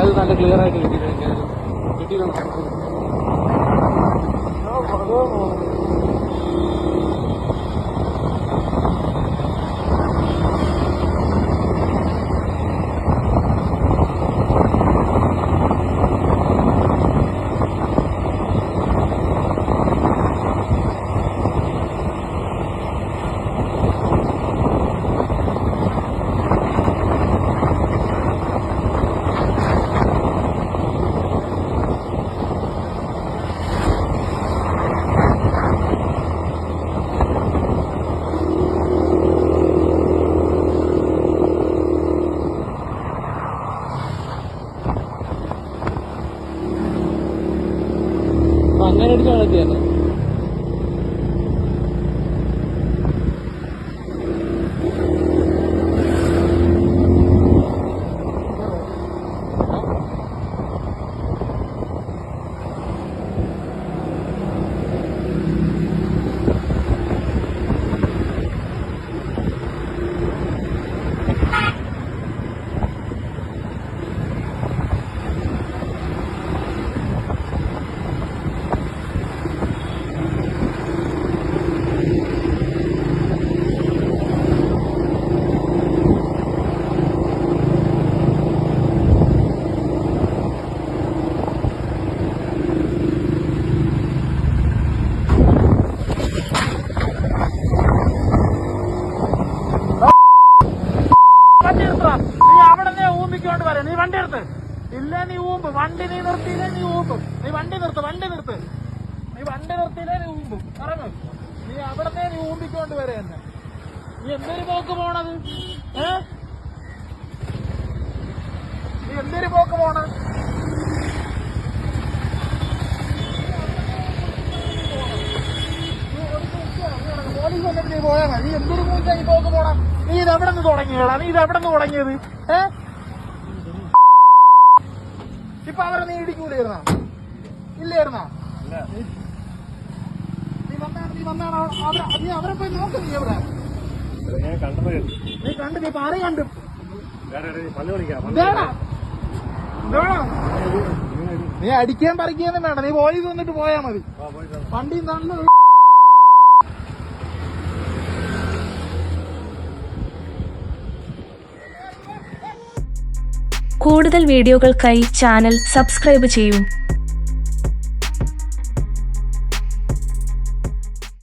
അത് നല്ല ക്ലിയർ ആയിട്ട് കിട്ടിയിട്ടുണ്ട് കിട്ടിയിട്ടുണ്ട് അങ്ങനെ അടിച്ച് നടത്തിയാണ് വണ്ടി നീ അവിടെ നീ ഊമ്പിക്കൊണ്ട് വരാം. നീ വണ്ടി എടുത്ത് ഇല്ല നീ ഊമ്പ്? വണ്ടി നീ നിർത്തിയില്ലേ നീ ഊമ്പും? നീ വണ്ടി നിർത്ത് വണ്ടി നിർത്ത്. നീ വണ്ടി നിർത്തിയില്ലേ നീ ഊമ്പും? ഇറങ്ങ്. നീ അവിടെ നീ ഊമ്പിക്കൊണ്ട് വരെ എന്നെ. നീ എന്തൊരു പോക്ക് പോണത്? ഏ? നീ എന്തൊരു പോക്ക് പോണത്? വന്നിട്ട് നീ പോയാ മതി. നീ എന്തൊരു മൂച്ചാ ഈ പോക്ക് പോണം? നീ ഇത് എവിടെ നിന്ന് തുടങ്ങിയടാ? നീ ഇത് എവിടെ നിന്ന് തുടങ്ങിയത്? ഏ? ഇപ്പൊ അവരെ നീ ഇടിക്കൂലായിരുന്ന? ഇല്ലായിരുന്ന? നീ വന്നാണ് നീ വന്നാണ് നീ അവരെ പോയി നോക്ക് നീ എവിടെ? നീ കണ്ടു നീ പാറി കണ്ടു. നീ അടിക്കാൻ പറിക്കുകയൊന്നും വേണ്ട. നീ പോയി വന്നിട്ട് പോയാ മതി. വണ്ടി നല്ല കൂടുതൽ വീഡിയോകൾക്കായി ചാനൽ സബ്സ്ക്രൈബ് ചെയ്യൂ.